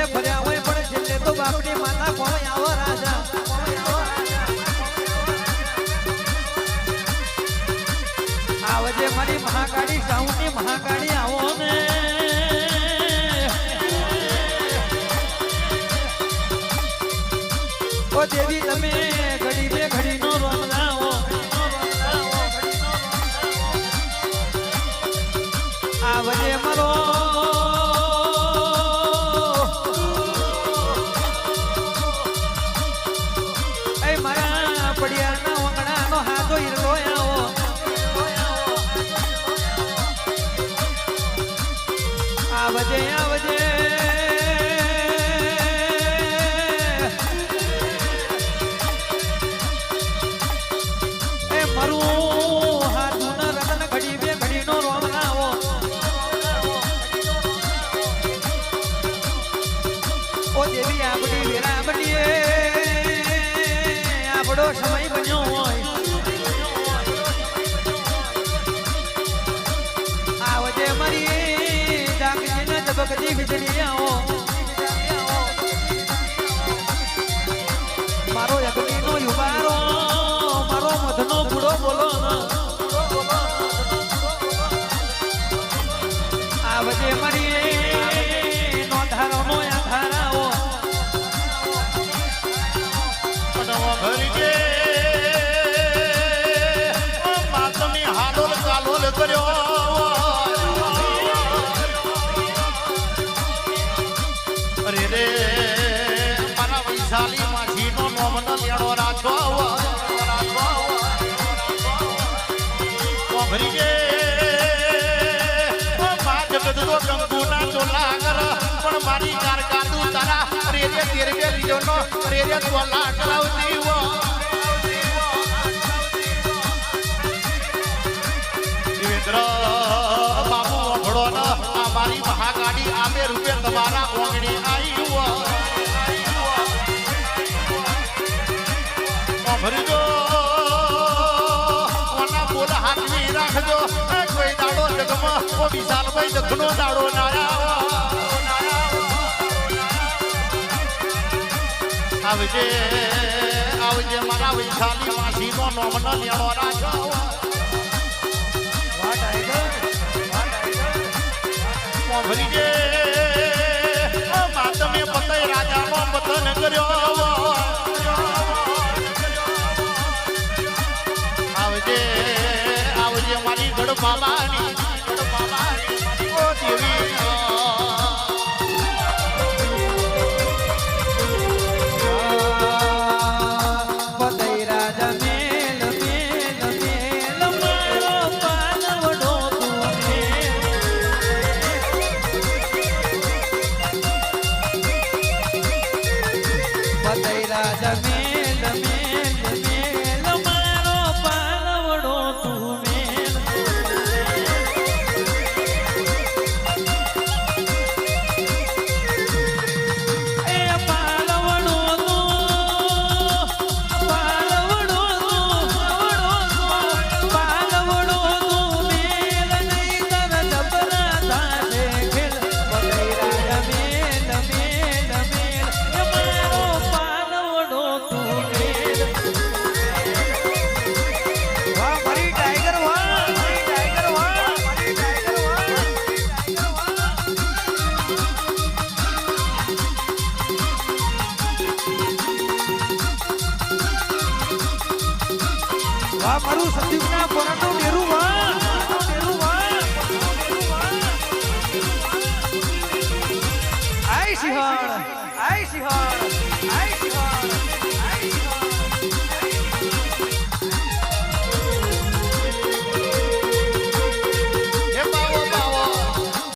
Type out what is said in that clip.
જેલે ફર્યા હોય પણ છેલ્લે તો બાપની માતા કોઈ આવો રાજા? આવજે મારી મહાકાળી સાઉની મહાકાળી, આવો ને ઓ દેવી, તમે આવજે આવજે. એ મારું હાથું ન રતન ઘડી બે ઘડીનો રોમ લાવો ઓ સમય વીજળી આવો મારો અગ્નિનો યુવારો મારો મધનો બુડો બોલો ન. મારી કારકાતું તારા રે રે તેરે બે લીધોનો રે રે કરાવતી હો મારી મહાગાડી આમે રૂપે તમારા ઓગણી આવી હો ભરજો રાખજો. કોઈ દાડો જગમાં ઓ વિશાલભાઈ જગનો દાડો નાયા આવજે આવજે મારા વૈશાલી માસીનો નોમન લેવો રાખો મોભરીજે માતમે પતય રાજાનો પતન કર્યો આવજે આવજે મારી ગઢ બાબાની ગઢ બાબાની ઓ દેવી મારું સંદીપના પોરાનું ડેરું વાહ. આય સિંહણ આય સિંહણ આય